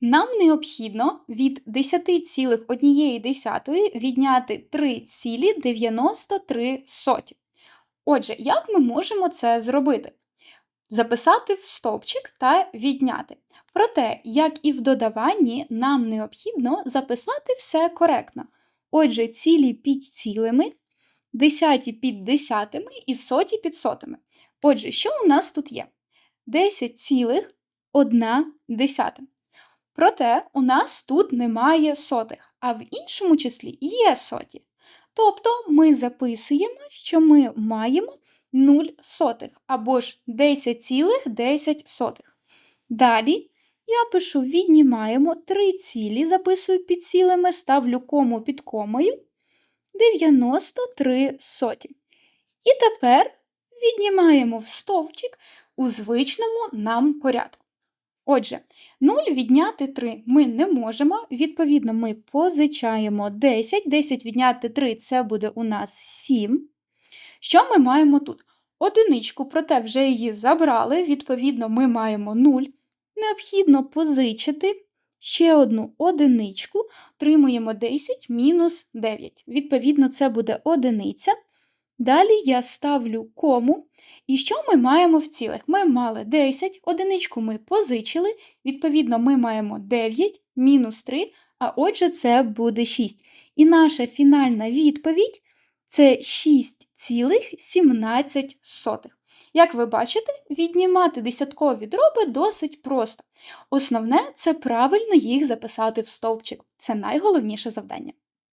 Нам необхідно від 10,1 відняти 3,93. Отже, як ми можемо це зробити? Записати в стовпчик та відняти. Проте, як і в додаванні, нам необхідно записати все коректно. Отже, цілі під цілими, десяті під десятими і соті під сотими. Отже, що у нас тут є? 10,1 десята. Проте у нас тут немає сотих, а в іншому числі є соті. Тобто ми записуємо, що ми маємо 0 сотих або ж 10,10. Далі я пишу віднімаємо 3 цілі, записую під цілими, ставлю кому під комою 93 соті. І тепер віднімаємо в стовпчик у звичному нам порядку. Отже, 0 відняти 3 ми не можемо, відповідно, ми позичаємо 10. 10 відняти 3 це буде у нас 7. Що ми маємо тут? Одиничку, проте вже її забрали, відповідно, ми маємо 0. Необхідно позичити ще одну одиничку, отримуємо 10 мінус 9. Відповідно, це буде одиниця. Далі я ставлю кому. І що ми маємо в цілих? Ми мали 10, одиничку ми позичили, відповідно, ми маємо 9 мінус 3, а отже, це буде 6. І наша фінальна відповідь це 6,17. Як ви бачите, віднімати десяткові дроби досить просто. Основне це правильно їх записати в стовпчик. Це найголовніше завдання.